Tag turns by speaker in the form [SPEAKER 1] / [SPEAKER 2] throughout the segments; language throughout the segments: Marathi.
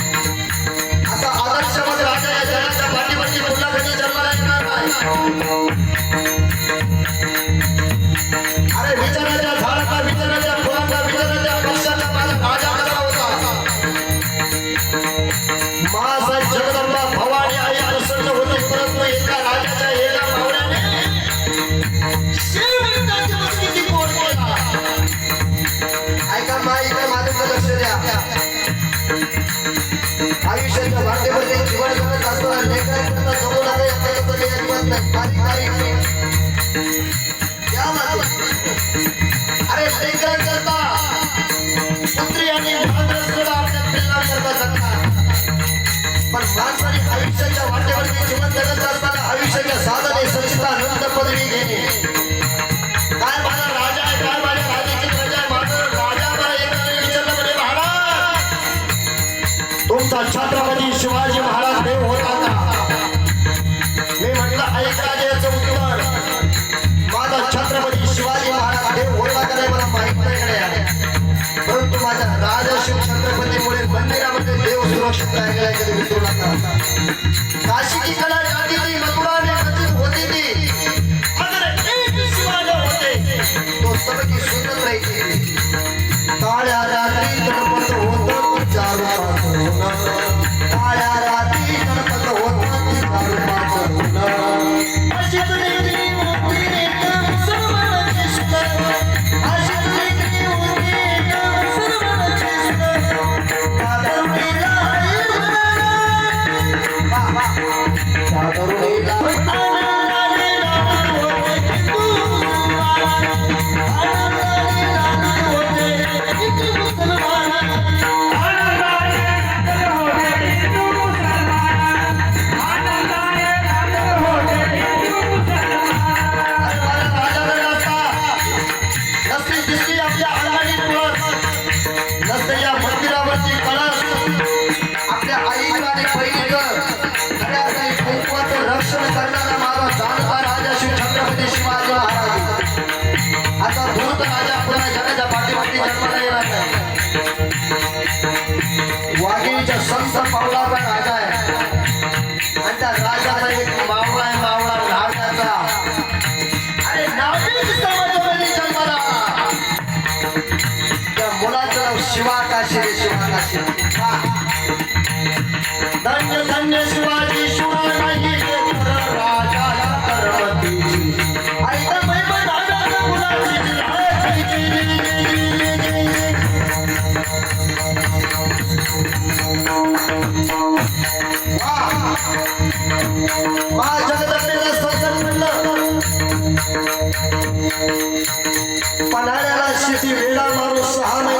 [SPEAKER 1] असा आदर्शवाद राजा या जगाच्या पाठीवरती पुन्हा कधी जन्माला येणार नाही सांसारिक आयुष्याच्या वाटेवर जीवन जगत असताना आयुष्याच्या साधने स्वच्छता नंद पदवी घेणे. काय राजा काय राजा महाराज छत्रपती शिवाजी महाराज देव होता ऐकायला कधी विसरू काशी की कला जाती शिवाकाशी रे शिवाकाशी. धन्य धन्य शिवाजी शिवाय नाही राजाला करवतीची ऐका पन्हाळ्याला शेती वेळा मारून सहा महिने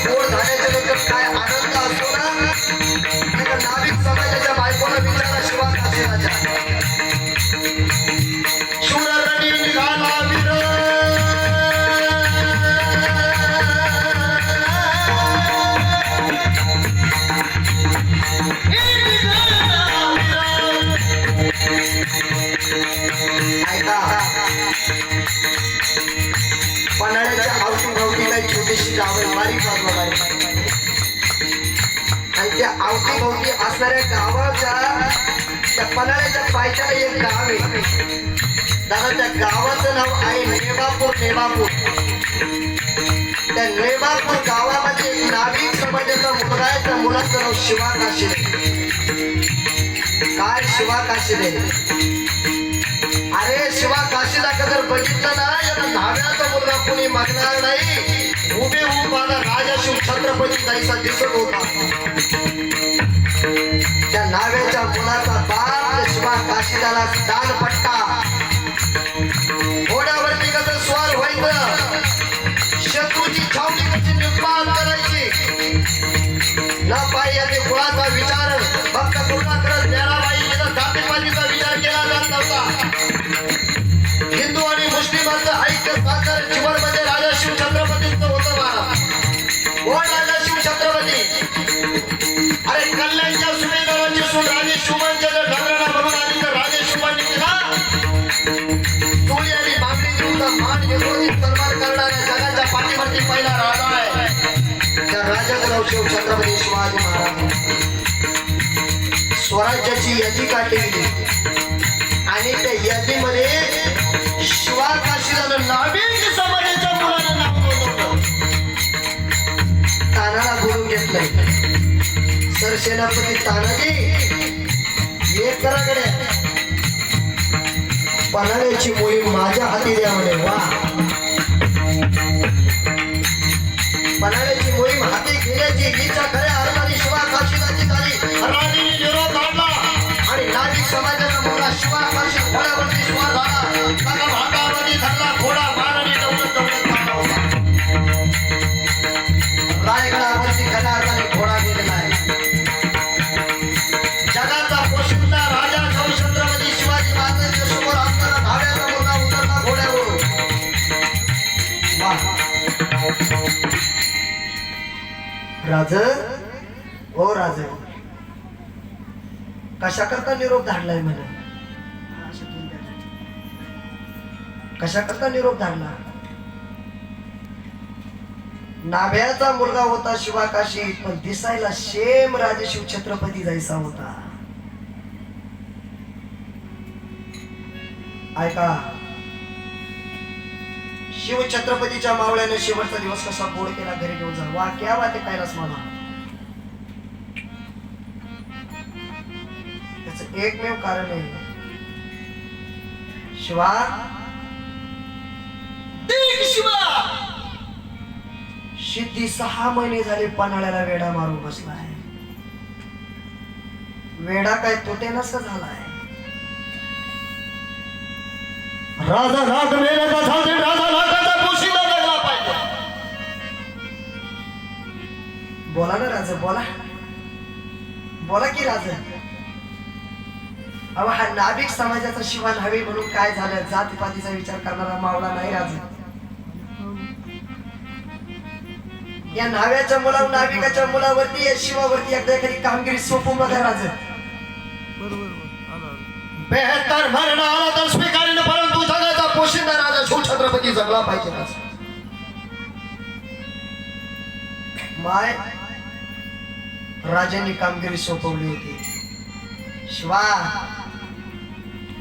[SPEAKER 1] हो, तो ठाण्याचं लेखक काय गावाचं नाव आहे नेबापूर नेबापूर त्या नेबापूर गावामध्ये नावी समाजाचा मुलगा आहे मुलाचं नाव शिवा काशी काय शिवा काशीदे? अरे शिवा काशीला का जर बघितलं ना याला धाव्याचा मुलगा कोणी मागणार नाही. उभे उभाला राजा शिव छत्रपती जायचा दिसत होता. त्या नाव्याच्या मुलाचा बाप शिवा काशीदाला दान पट्टा 뭐? राजाचं शिव छत्रपती शिवाजी महाराज. स्वराज्याची यादी काढली आणि त्या यादीमध्ये शिवा काशीला नाभिक समाजाच्या मुलानं नाव नोंदवलं. तानाला बोलून घेतलंय. सरसेनापती तानाजी एक कराकडे. पन्हाळ्याची मोहीम माझ्या हाती द्या म्हणे. वा. घेण्याची खऱ्या अर्थाने शिवा काशीदाची झाली राणीने निरोप काढला आणि समाजाचा मुलगा शिवा काशी घोड्यावरती राज ओ राज. कशा करता निरोप धाडलाय म्हणे कशा करता निरोप धाडला? नाभ्याचा मुलगा होता शिवाकाशी पण दिसायला शेम राजे शिव छत्रपती जायचा होता. ऐका शिव छत्रपतीच्या मावळ्याने शेवटचा दिवस कसा गोड केला घरी घेऊन जा. वा क्या वाटे कैलास मला त्याच एकमेव कारण आहे. शिवा. शिवा! सिद्धी सहा महिने झाले पन्हाळ्याला वेडा मारून बसलाय. वेडा काय तुटे नस झालाय. राजा लाख मेल्याचा झाले राजा बोला ना राजा बोला. बोला की राजा. अहो हा नाभिक समाजाचा शिवान हवे म्हणून काय झालं? जातीपातीचा विचार करणारा मावळा नाही राजा. या नाव्याच्या मुलावर नाविकाच्या मुलावरती या शिवावरती एकदा एखादी कामगिरी सोपून बघा राज. बेहत्तर मरण आला तर स्वीकारेन परंतु जगाचा पोशिंदा राजा शिव छत्रपती जगला पाहिजे राज. माय राजांनी कामगिरी सोपवली होती. शिवा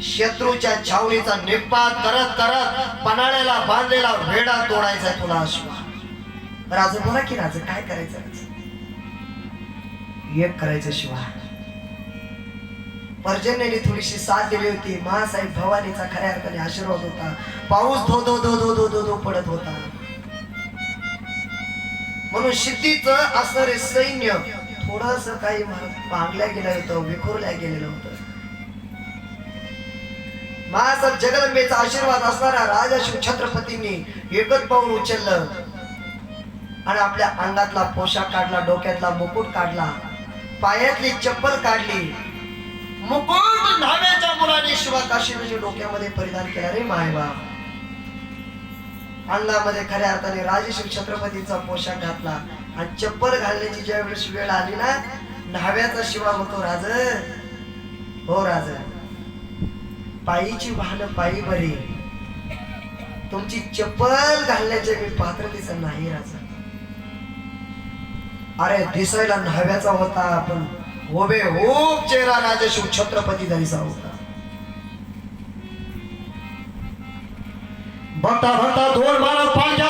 [SPEAKER 1] शत्रूच्या छावणीचा निपात करत करत पणाळ्याला बांधलेला वेडा तोडायचा तुला शिवा. राजा बोला की राजा काय करायचं राजा? एक करायचं शिवा. पर्जन्याने थोडीशी साथ दिली होती. महासाहेब भवानीचा खऱ्या अर्थाने आशीर्वाद होता. पाऊस धो धो धो धो धो धो धो पडत होता. म्हणून सिद्धीच असणारे सैन्य थोडस काही महाराज पांगल्या गेलं होतं विखुरल्या गेलेलं होतं. महासाहेब जगदंबेचा आशीर्वाद असणारा राजा शिव छत्रपतींनी एकच पाऊल उचललं. आणि आपल्या अंगातला पोशाख काढला डोक्यातला मुकुट काढला पायातली चप्पल काढली. मुकुट न्हाव्याच्या मुलाने शिवा काशीराच्या डोक्यामध्ये परिधान केला. रे मायबा अंगामध्ये खऱ्या अर्थाने राजेशिव छत्रपतीचा पोशाख घातला. आणि चप्पल घालण्याची ज्या वेळेस वेळ आली ना न्हाव्याचा शिवा होतो राज हो राज पायीची वाहन पायी बरी तुमची चप्पल घालण्याची मी पात्रतेचं नाही राजा अरे दिसायला न्हाव्याचा होता पण उभे ओप चेहरा राजा शिव छत्रपती दरीचा होता. बघता बघता दोन मानव पालख्या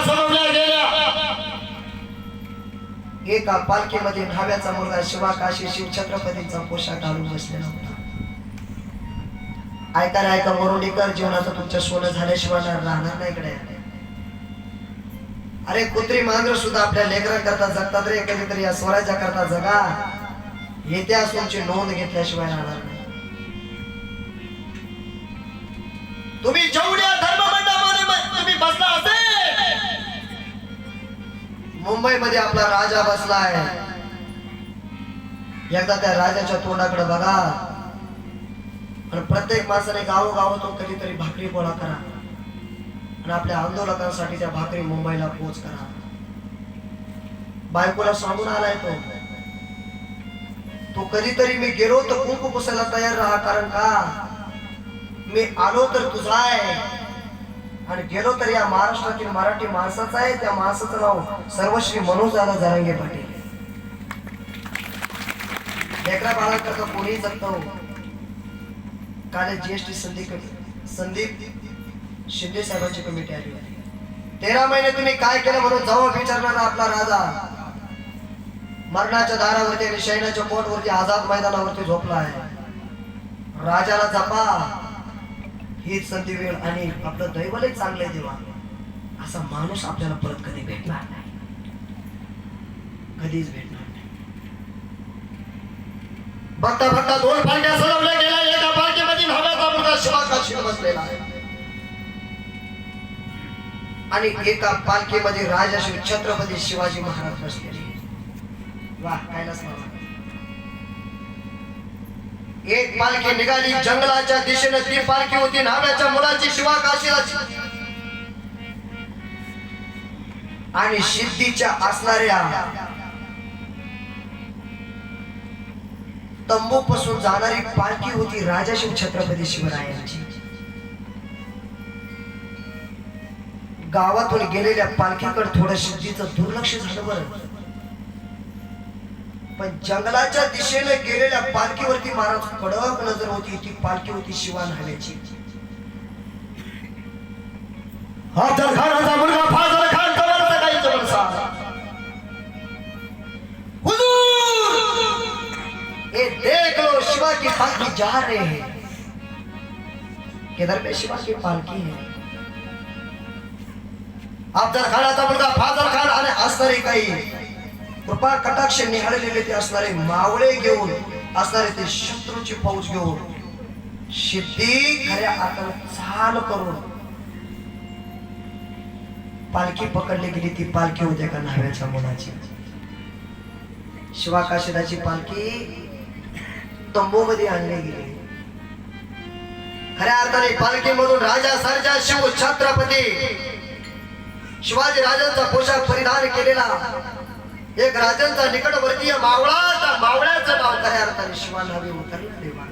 [SPEAKER 1] एका पालखीमध्ये न्हाव्याचा मुलगा शिवाकाशी शिव छत्रपतीचा पोशाख घालून बसलेला होता. ऐका रे ऐका मोरुंडीकर जीवनाचं तुमच्या सोनं झाल्याशिवाय राहणार नाही इकडे. अरे कुत्री मांजर सुद्धा आपल्या लेकरा करता जगतात रे कधीतरी या स्वराज्या करता जगा. येत्या तुमची नोंद घेतल्याशिवाय राहणार नाही. तुम्ही जो मुंबईमध्ये आपला राजा बसला आहे एकदा त्या राजाच्या तोंडाकडे बघा. आणि प्रत्येक माणसाने गावोगावातून कधीतरी भाकरी गोळा करा. आणि आपल्या आंदोलकांसाठी त्या भाकरी मुंबईला पोच करा. बायकोला सांगून आलाय तो. तो कधीतरी मी गेलो तर कुंकू पुसायला तयार राहा कारण का? मी आलो तर तुझा आहे आणि गेलो तर या महाराष्ट्रातील मराठी माणसाचा आहे त्या माणसाचं नाव सर्वश्री मनोज दादा जरांगे पाटील. लेकरा बाळाकरता कोणी जगतो काल जीएसटी संदीप संदीप शिंदे साहेबांची कमिटी आली तेरा महिने तुम्ही काय केलं म्हणून जाऊ विचारणारा आपला राजा? मरणाच्या दारावरती आणि शैनाच्या पोटवरती आझाद मैदानावरती झोपला आहे. राजाला जपा. हीच संधी वेळ आणि आपलं दैवलय चांगलं देवा असा माणूस आपल्याला परत कधी भेटणार नाही. कधीच भेटणार नाही. बघता बघता दोन पालख्या सजवल्या गेल्या. एका पालखीमध्ये नव्याचा मुलगा शिवाकाशी बसलेला आहे. आणि एका पालखीमध्ये राजाश्री छत्रपती शिवाजी महाराज बसलेले. वा कायलाच मला एक पालखी निघाली जंगलाच्या दिशेने ती पालखी होती नाव्याच्या मुलाची शिवा काशीलाची. आणि सिद्धीच्या असणाऱ्या तंबू पासून जाणारी पालखी होती राजाशिव छत्रपती शिवरायांची. गावातून गेलेल्या पालखीकडे थोडं सिद्धीचं दुर्लक्ष झालं बरं. पण जंगलाच्या दिशेने गेलेल्या पालखीवरती महाराज कडक नजर होती. ती पालखी होती शिवान हल्याची अफजल खानाचा मुलगा फाजल खान कमरचा काही जवळचा हुजूर! ये देख लो शिवा की पालकी जा रहे हैं. किधर पे शिवा की पालकी है. अफजल खानाचा मुलगा फाजल खान आणि असणारे काही. कृपा कटाक्ष निहाळलेले ते असणारे मावळे घेऊन असणारे ते शत्रूची फौज घेऊन सिद्धी खऱ्या अर्थानं चाल करून पालखी पकडली गेली ती पालखी होते का न्हाव्याच्या मुलाची. शिवाकाशिदाची पालखी तंबू मध्ये आणली गेली. खऱ्या अर्थाने पालखीमधून राजा सर्जा शिव छत्रपती शिवाजी राजांचा पोशाख परिधान केलेला एक राजांचा निकटवर्तीय मावळा त्या मावळ्याचं नाव खऱ्या अर्थाने शिवानावे उतरला देवा.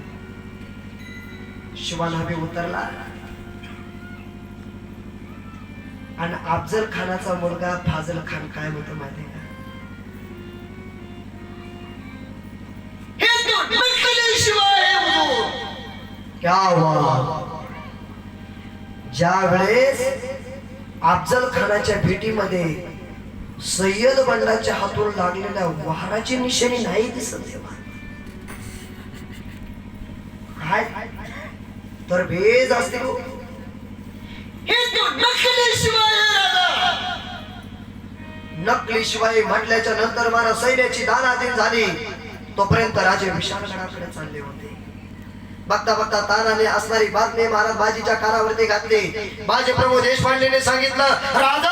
[SPEAKER 1] शिवानावे उतरला. आणि अफजल खानाचा मुलगा फाजल खान काय म्हणतो माहितीये का. क्या ज्या वेळेस अफजल खानाच्या भेटीमध्ये सय्यद बंडाच्या हातून लागलेल्या वाराची निशाणी नाही दिसत तेव्हा काय? तर भेज असते हो. हे तो नकली शिवाय आहे राजा. नकली शिवाय म्हटल्याच्या नंतर मला सैन्याची दानाधीन झाली. तोपर्यंत राजे विशालगडाकडे चालले होते. बघता बघता तानाने असणारी बातमी महाराज बाजीच्या कानावरती घातली. बाजी प्रभू देशपांडेने सांगितलं राजा!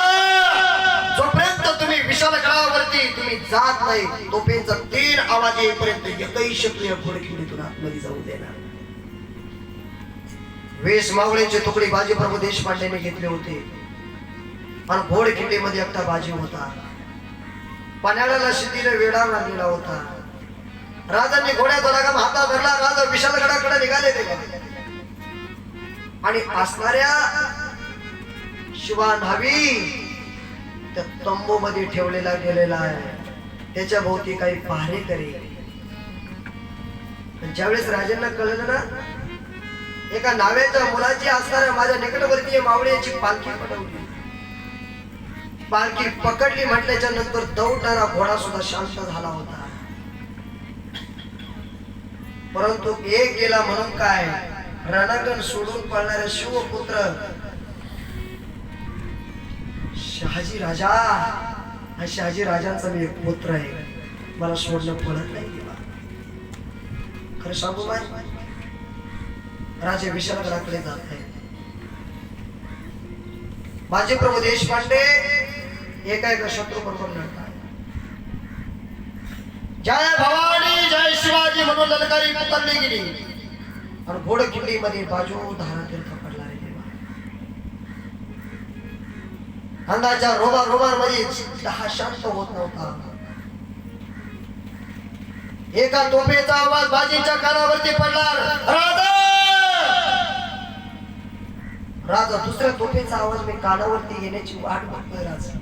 [SPEAKER 1] जात नाही तोपर्यंत तीन आवाज येईपर्यंत एकही क्षत्रिय घोडखिंडीतून आतमध्ये जाऊ देणार. वेश मावळेचे तुकडे बाजीप्रभू देशपांडेने घेतले होते. आणि घोडखिंडीमध्ये एकटा बाजी होता. पाण्याला शिदीने वेढा लागलेला होता. राजांनी घोड्याचा लगाम हाता धरला राजा विशालगडाकडे निघाले ते आणि असणाऱ्या शिवा न्हावी त्या तंबू मध्ये ठेवलेला गेलेला आहे. त्याच्या भोवती काही पहारे करे. ज्यावेळेस राजांना कळलं ना एका नाव्याच्या मुलाची असणाऱ्या माझ्या निकटवर्तीय मावळ्याची पालखी पटवली. पालखी पकडली म्हटल्याच्या नंतर दौडणारा घोडा सुद्धा शांत झाला होता. परंतु एक गेला म्हणून काय? रणांगण सोडून पळणारे शिवपुत्र. शहाजी राजा हा शहाजी राजांचा मी एक पुत्र आहे. मला सोडणं पडत नाही देवा खरं सांगू बाय राजे विशालगडाकडे जात आहे माझे प्रभू देशपांडे एका एका शत्रू बरोबर लढतात. जय भवानी जय शिवाजी म्हणून ललकारी उतरली गेली आणि घोडकिल्ली मध्ये बाजू धारातील पडला रे देवा अंगाच्या रोबा रोबारमध्ये दहा शांत होत नव्हता. एका तोफेचा आवाज बाजींच्या कानावरती पडला. राजा! राजा दुसऱ्या तोफेचा आवाज मी कानावरती येण्याची वाट बघतोय राजा.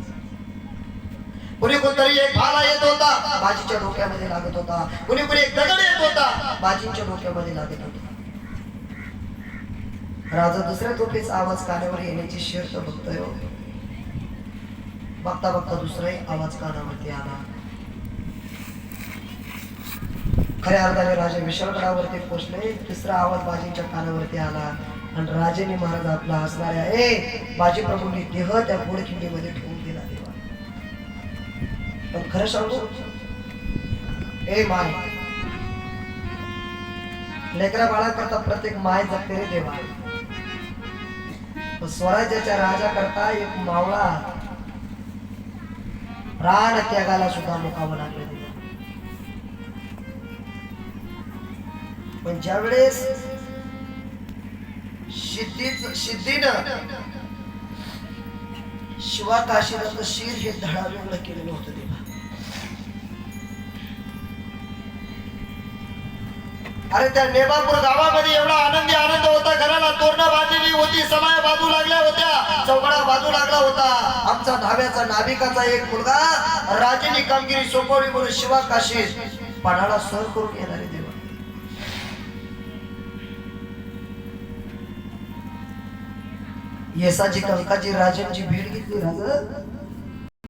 [SPEAKER 1] कुणी कोणतरी एक भाला येत होता बाजीच्या डोक्यामध्ये लागत होता. कुणी कुणी एक दगड येत होता बाजींच्या डोक्यामध्ये लागत होता. राजा दुसऱ्या तोफेचा आवाज कानावर येण्याची शर्त बघतोय हो. बघता बघता दुसराही आवाज कानावरती आला. खऱ्या अर्थाने राजे विशालगडावरती पोचले तिसरा आवाज बाजींच्या कानावरती आला. आणि राजेने महाराज आपला असणाऱ्या ए बाजी प्रभूंनी देह त्या घोडखिंडीमध्ये ठेवून दिला देवा. पण खरं सांगू? ए माय लेकरा बाळाकरता प्रत्येक माय जगते रे देवा. स्वराज्याच्या राजा करता एक मावळा प्राण त्यागाला सुद्धा मुकावं लागलं पण ज्यावेळेस सिद्धीच सिद्धीनं शिवा काशीनाथचं शिर हे धडावेगळं केलेलं होतं देवा अरे त्या नेबापूर गावामध्ये एवढा आनंदी आनंद होता. घराला तोरणा बांधलेली होती. समाया बाजू लागल्या होत्या. चौकडा बाजू लागला होता. आमचा धाव्याचा नाभिकाचा एक मुलगा राजेनी कामगिरी सोपवली म्हणून शिवा काशी पणाला सर करून येणारे देवा. येसाची कंकाची राजांची भेट घेतली राजा.